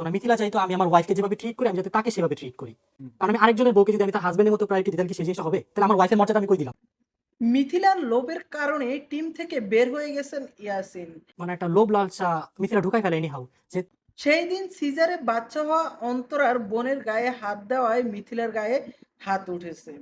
থাকতো না মিথিলা চাইতো আমি আমার ওয়াইফকে যেভাবে ট্রিট করি আমি যাতে তাকে সেভাবে ট্রিট করি। কারণ আমি আরেকজনের বউকে যদি আমি তার হাজবেন্ডের মতো প্রায়োরিটি তাহলে কি সে জিনিসটা হবে? তাহলে আমার ওয়াইফের মর্যাদা আমি কই দিলাম? মিথিলার লোভের কারণে টিম থেকে বের হয়ে গেছেন ইয়াসিন। মানে একটা লোভ লালসা মিথিলা ঢুকাই ফেলে এনি হাউ যে সেই দিন সিজারে বাচ্চা হওয়া অন্তরার বোনের গায়ে হাত দেওয়ায় মিথিলার গায়ে হাত উঠেছে।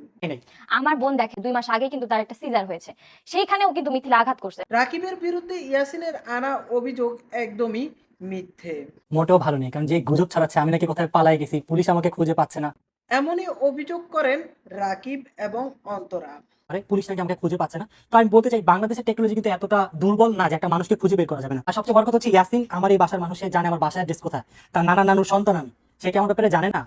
আমার বোন দেখে দুই মাস আগে কিন্তু তার একটা সিজার হয়েছে। সেইখানেও কিন্তু মিথিলা আঘাত করছে। রাকিবের বিরুদ্ধে ইয়াসিনের আনা অভিযোগ একদমই মিথ্যে। মোটেও ভালো নেই কারণ যে গুজব ছড়াচ্ছে আমি নাকি কোথায় পালাই গেছি পুলিশ আমাকে খুঁজে পাচ্ছে না। এমনই অভিযোগ করেন রাকিব এবং অন্তরা। আরে পুলিশ নাকি আমাকে খুঁজে পাচ্ছে না? তো আমি বলতে চাই বাংলাদেশের টেকনোলজি কিন্তু এতটা দুর্বল না যে একটা মানুষকে খুঁজে বের করা যাবে না। আর সবচেয়ে বড় কথা হচ্ছে ইয়াসিন আমার এই বাসার মানুষের জানে আমার বাসার অ্যাড্রেস কোথায়। তার নানা নানুর সন্তান আমি। সে কি আমার ব্যাপারে জানে না?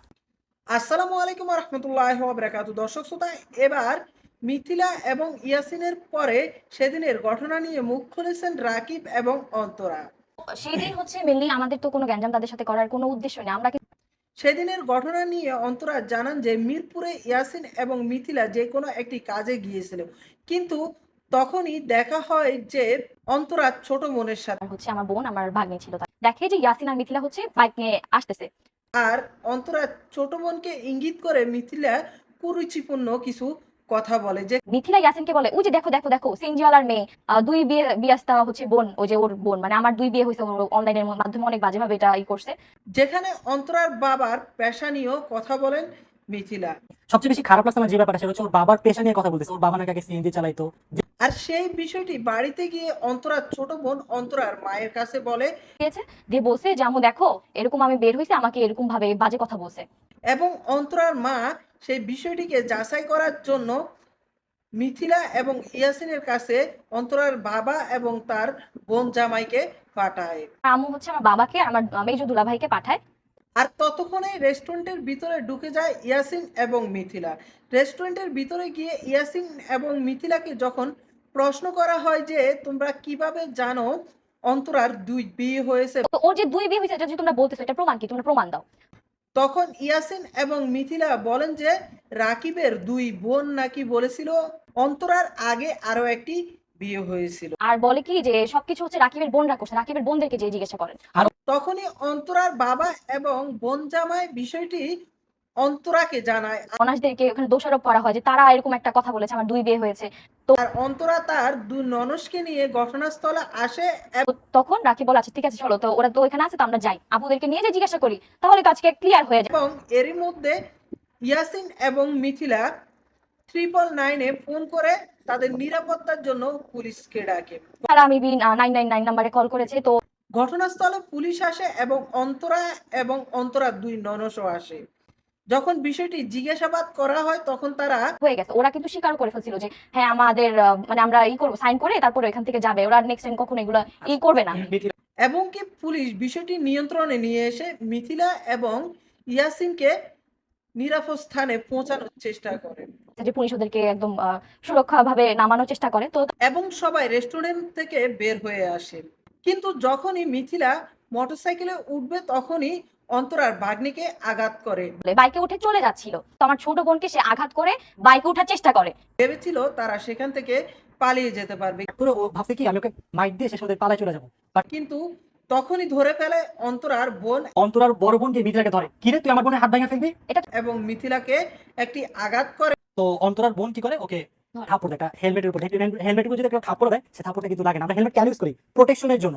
আসসালামু আলাইকুম রহমতুল্লাহ বারাকাত দর্শক শ্রোতা এবার মিথিলা এবং ইয়াসিনের পরে সেদিনের ঘটনা নিয়ে মুখ খুলেছেন রাকিব এবং অন্তরা। সেই দিন হচ্ছে মেনলি আমাদের তো কোনো গ্যাঞ্জাম তাদের সাথে করার কোনো উদ্দেশ্য নেই। আমরা সেদিনের ঘটনা নিয়ে অন্তরা জানান যে মিরপুরে ইয়াসিন এবং মিথিলা যে কোনো একটি কাজে গিয়েছিল। কিন্তু তখনই দেখা হয় যে অন্তরা ছোট বোনের সাথে হচ্ছে আমার বোন আমার ভাগ্নে ছিল দেখে যে ইয়াসিন আর মিথিলা হচ্ছে বাইক নিয়ে আসতেছে। আর অন্তরা ছোট বোনকে ইঙ্গিত করে মিথিলা কুরুচিপূর্ণ কিছু কথা বলে যে মিথিলা ইয়াসিনকে বলে ওই যে দেখো দেখো দেখো সিনজিওয়ালার মেয়ে দুই বিয়ে বিয়াস্তা হচ্ছে বোন ওই যে ওর বোন মানে আমার দুই বিয়ে হয়েছে অনলাইনের মাধ্যমে অনেক বাজেভাবে এটা ই করছে। যেখানে অন্তরার বাবার পেশা নিয়েও কথা বলেন মিথিলা। সবচেয়ে বেশি খারাপ লাগছে আমার যে ব্যাপারটা সেটা হচ্ছে ওর বাবার পেশা নিয়ে কথা বলতেছে ওর বাবা নাকি আগে সিএনজি চালাইতো। আর সেই বিষয়টি বাড়িতে গিয়ে অন্তরার ছোট বোন অন্তরার মায়ের কাছে বলে দিয়ে বলছে যে আমু দেখো এরকম আমি বের হয়েছি আমাকে এরকম ভাবে বাজে কথা বলছে। এবং অন্তরার মা সেই বিষয়টিকে যাচাই করার জন্য মিথিলা এবং ইয়াসিনের কাছে অন্তরার বাবা এবং তার বোন জামাইকে পাঠায়। আম্মু হচ্ছে আমার বাবাকে আমার মেজো দুলাভাইকে পাঠায়। আর ততক্ষণে রেস্টুরেন্টের ভিতরে ঢুকে যায় ইয়াসিন এবং মিথিলা। রেস্টুরেন্টের ভিতরে গিয়ে ইয়াসিন এবং মিথিলাকে যখন প্রশ্ন করা হয় যে তোমরা কীভাবে জানো অন্তরার দুই বিয়ে হয়েছে? তো ওর যে দুই বিয়ে হয়েছে এটা যে তোমরা বলতেছো এটা প্রমাণ কি? তোমরা প্রমাণ দাও। তখন ইয়াসিন এবং মিথিলা বলেন যে রাকিবের দুই বোন নাকি বলেছিল অন্তরার আগে আরও একটি বিয়ে হয়েছিল। আর বলে কি যে সবকিছু হচ্ছে রাকিবের বোনরা করছে রাকিবের বোনদেরকে যে জিজ্ঞাসা করেন। তখনই অন্তরার বাবা এবং বোন জামাই বিষয়টি অন্তরাকে জানায় অনার্সদেরকে ওখানে দোষারোপ করা হয় যে তারা এরকম একটা কথা বলেছে আমার দুই বিয়ে হয়েছে। তো আর অন্তরা তার দুই ননসকে নিয়ে ঘটনাস্থলে আসে তখন রাকিব বলে আচ্ছা ঠিক আছে চলো তো ওরা তো এখানে আছে তো আমরা যাই। আপুদেরকে নিয়ে যে জিজ্ঞাসা করি তাহলে তো আজকে ক্লিয়ার হয়ে যায়। এবং এরই মধ্যে ইয়াসিন এবং মিথিলা ট্রিপল নাইনে ফোন করে তাদের নিরাপত্তার জন্য পুলিশকে ডাকে। তারা আমি নাইন নাইন নাইন নাম্বারে কল করেছে তো ঘটনাস্থলে পুলিশ আসে এবং অন্তরা এবং অন্তরা দুই ননসও আসে। যখন বিষয়টি জিজ্ঞাসাবাদ করা হয় তখন তারা হয়ে গেছে। ওরা কিন্তু স্বীকার করে ফেলছিল যে হ্যাঁ আমাদের মানে আমরা ই করব সাইন করে তারপরে এখান থেকে যাবে। ওরা নেক্সট টাইম কখনো এগুলো ই করবে না। এবং কি পুলিশ বিষয়টি নিয়ন্ত্রণে নিয়ে এসে মিথিলা এবং ইয়াসিনকে নিরাপদ স্থানে পৌঁছানোর চেষ্টা করে। যে পুলিশ ওদেরকে একদম সুরক্ষা ভাবে নামানোর চেষ্টা করে তো এবং সবাই রেস্টুরেন্ট থেকে বের হয়ে আসে। কিন্তু যখনই মিথিলা মোটরসাইকেলে উঠবে তখনই অন্তরার ভাগ্নিকে আঘাত করে। বাইকে উঠে চলে যাচ্ছিল। তো আমার ছোট বোনকে সে আঘাত করে বাইকে ওঠার চেষ্টা করে। ভেবেছিল তারা সেখান থেকে পালিয়ে যেতে পারবে। পুরো ও ভাবছে কি আমি ওকে মাইক দিয়ে শেষ ওদের পালায় চলে যাব। বাট কিন্তু তখনই ধরে ফেলে অন্তরার বোন। অন্তরার বড় বোন গিয়ে মিথিলাকে ধরে। কিরে তুই আমার বোনের হাত ভাঙা ফেলবি? এটা এবং মিথিলাকে একটি আঘাত করে। তো অন্তরার বোন কি করে? ওকে থাপড় দেয়। একটা হেলমেটের উপর। হেলমেটের উপর যদি একটা থাপড় দেয় সে থাপড়টা কিন্তু লাগে না। আমরা হেলমেট কেন ইউজ করি? প্রোটেকশনের জন্য।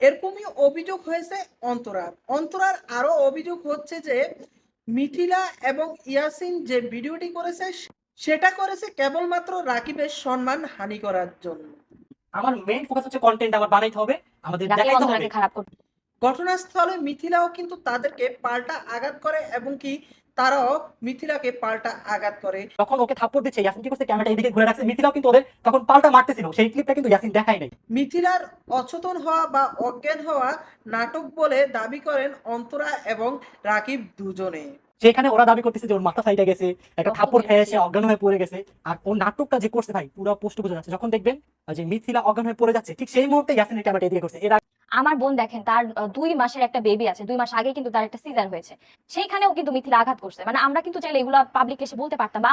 এরকমই অভিযোগ হয়েছে অন্তরার। অন্তরার আরও অভিযোগ হচ্ছে যে মিথিলা এবং ইয়াসিন যে ভিডিওটি করেছে সেটা করেছে কেবলমাত্র রাকিবের সম্মান হানি করার জন্য। আমার মেইন ফোকাস হচ্ছে কন্টেন্ট আমার বানাইতে হবে আমাদের দেখাইতে হবে। খারাপ করতে ঘটনাস্থলে মিথিলাও কিন্তু তাদেরকে পাল্টা আঘাত করে এবং কি তারাও মিথিলাকে পাল্টা আঘাত করে। যখন ওকে থাপ্পড় দিচ্ছে ইয়াসিন কি করছে? ক্যামেরাটা এদিকে ঘুরে রাখছে। মিথিলাও কিন্তু ওদের তখন পাল্টা মারতেছিল। সেই ক্লিপটা কিন্তু ইয়াসিন দেখাই নাই। মিথিলার অচেতন হওয়া বা অজ্ঞান হওয়া নাটক বলে দাবি করেন অন্তরা এবং রাকিব দুজনে। যেখানে ওরা দাবি করতেছে যে ওর মাথা সাইডে গেছে একটা থাপ্পড় খেয়ে। এসে অজ্ঞান হয়ে পড়ে গেছে। আর ওর নাটকটা যে করছে ভাই পুরো পোস্ট বোঝা যাচ্ছে। যখন দেখবেন যে মিথিলা অজ্ঞান হয়ে পড়ে যাচ্ছে ঠিক সেই মুহূর্তে ইয়াসিনের ক্যামেরাটা এদিকে করছে এর আমার বোন দেখেন তার দুই মাসের একটা বেবি আছে দুই মাস আগে কিন্তু তার একটা সিজার হয়েছে। সেইখানেও কিন্তু মিথিলা আঘাত করছে। মানে আমরা কিন্তু চাইলে এগুলা পাবলিক এসে বলতে পারতাম বা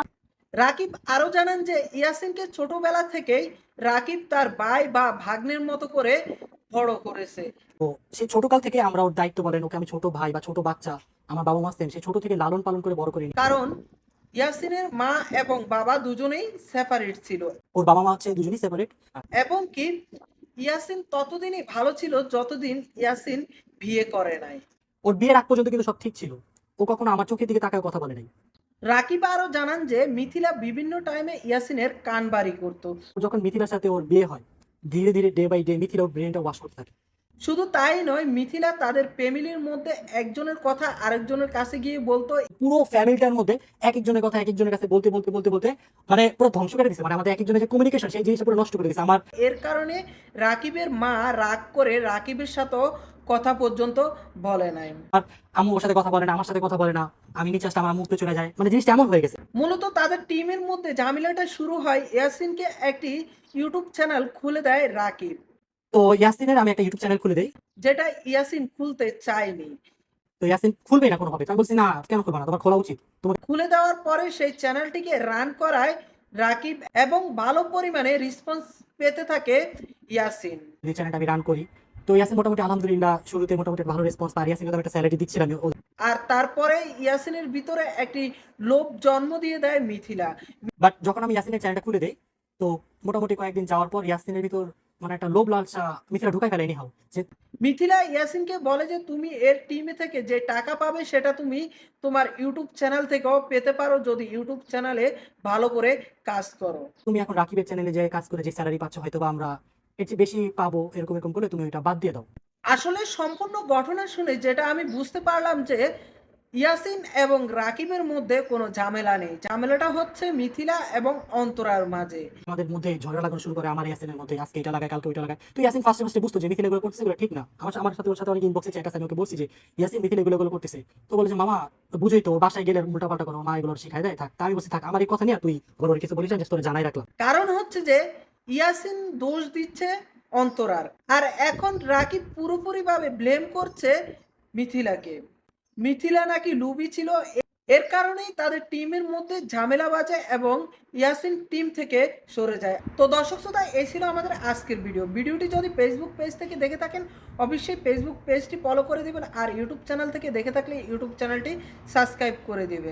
রাকিব আরও জানান যে ইয়াসিনকে ছোটবেলা থেকেই রাকিব তার ভাই বা ভাগ্নের মতো করে বড় করেছে। তো সেই ছোটকাল থেকে আমরা ওর দায়িত্ব বলেন ওকে আমি ছোট ভাই বা ছোট বাচ্চা আমার বাবা মা সেম সেই ছোট থেকে লালন পালন করে বড় করিনি কারণ ইয়াসিনের মা এবং বাবা দুজনেই সেপারেট ছিল। ওর বাবা মা হচ্ছে দুজনেই সেপারেট এবং কি ইয়াসিন ততদিনই ভালো ছিল যতদিন ইয়াসিন বিয়ে করে নাই। ওর বিয়ের আগ পর্যন্ত কিন্তু সব ঠিক ছিল। ও কখনো আমার চোখের দিকে তাকায় কথা বলে নাই। রাকিব আরও জানান যে মিথিলা বিভিন্ন টাইমে ইয়াসিনের কান বাড়ি করতো। যখন মিথিলার সাথে ওর বিয়ে হয় ধীরে ধীরে ডে বাই ডে মিথিলা ওর ব্রেনটা ওয়াশ করতে থাকে। শুধু তাই নয় মিথিলা তাদের ফ্যামিলির মধ্যে একজনের কথা আরেকজনের কাছে গিয়ে বলতো। পুরো ফ্যামিলিটার মধ্যে এক একজনের কথা এক একজনের কাছে বলতে বলতে বলতে বলতে মানে পুরো ধ্বংস করে দিচ্ছে মানে আমাদের এক একজনের যে কমিউনিকেশন সেই জিনিসটা পুরো নষ্ট করে দিচ্ছে আমার এর কারণে রাকিবের মা রাগ করে রাকিবের সাথেও কথা পর্যন্ত বলে নাই। আর আম্মু ওর সাথে কথা বলে না আমার সাথে কথা বলে না। আমি নিচে আসলে আমার মুখতে চলে যায়। মানে জিনিসটা এমন হয়ে গেছে। মূলত তাদের টিমের মধ্যে ঝামেলাটা শুরু হয় ইয়াসিনকে একটি ইউটিউব চ্যানেল খুলে দেয় রাকিব। তো ইয়াসিনের আমি একটা ইউটিউব চ্যানেল খুলে দেই। যেটা ইয়াসিন খুলতে চায়নি। তো ইয়াসিন খুলবেই না তো আমি বলছি না কেন খুলবো না? তোমার খোলা উচিত। তোমার খুলে দেওয়ার পরে সেই চ্যানেলটিকে রান করায় রাকিব এবং ভালো পরিমাণে রেসপন্স পেতে থাকে ইয়াসিন। যে চ্যানেলটা আমি রান করি। তো ইয়াসিন মোটামুটি আলহামদুলিল্লাহ শুরুতে মোটামুটি ভালো রেসপন্স পাই ইয়াসিন আমি একটা স্যালারি দিচ্ছিলাম আর তারপরে ইয়াসিনের ভিতরে একটি লোভ জন্ম দিয়ে দেয় মিথিলা। বাট যখন আমি ইয়াসিনের চ্যানেলটা খুলে দেই তো মোটামুটি কয়েকদিন যাওয়ার পর ইয়াসিনের ভিতর মানে একটা লোভ লালসা মিথিলা ঢুকাই ফেলে এনি হাও যে মিথিলা ইয়াসিনকে বলে যে তুমি এর টিমে থেকে যে টাকা পাবে সেটা তুমি তোমার ইউটিউব চ্যানেল থেকেও পেতে পারো যদি ইউটিউব চ্যানেলে ভালো করে কাজ করো। তুমি এখন রাকিবের চ্যানেলে যে কাজ করে যে স্যালারি পাচ্ছ হয়তো বা আমরা এর চেয়ে বেশি পাবো এরকম এরকম করে তুমি ওইটা বাদ দিয়ে দাও। আসলে সম্পূর্ণ ঘটনা শুনে যেটা আমি বুঝতে পারলাম যে ইয়াসিন এবং রাকিবের মধ্যে কোনো ঝামেলা নেই। ঝামেলাটা হচ্ছে মিথিলা এবং অন্তরার মাঝে। আমাদের মধ্যে ঝগড়া লাগানো শুরু করে আমার ইয়াসিনের মধ্যে। আজকে এটা লাগায় কালকে ওইটা লাগায়। তো ইয়াসিন ফার্স্টে ফার্স্টে বুঝতো যে মিথিল এগুলো করতেছে এগুলো ঠিক না। আমার আমার সাথে ওর সাথে অনেক ইনবক্সে চ্যাট আছে আমি ওকে বলছি যে ইয়াসিন মিথিল এগুলো এগুলো করতেছে। তো বলেছে মামা বুঝোই তো বাসায় গেলে উল্টা পাল্টা করো মা এগুলো শিখাই দেয় থাক। আমি বলছি থাক আমার এই কথা নিয়ে তুই বড় কিছু বলিস না তোর জানাই রাখলাম। কারণ হচ্ছে যে ইয়াসিন দোষ দিচ্ছে অন্তরার। আর এখন রাকিব পুরোপুরিভাবে ব্লেম করছে মিথিলাকে। মিথিলা নাকি লুবি ছিল? এর কারণেই তাদের টিমের মধ্যে ঝামেলা বাজে এবং ইয়াসিন টিম থেকে সরে যায়। তো দর্শক শ্রোতা, এই ছিল আমাদের আজকের ভিডিও। ভিডিওটি যদি ফেসবুক পেজ থেকে দেখে থাকেন, অবশ্যই ফেসবুক পেজটি ফলো করে দেবেন আর ইউটিউব চ্যানেল থেকে দেখে থাকলে ইউটিউব চ্যানেলটি সাবস্ক্রাইব করে দিবেন।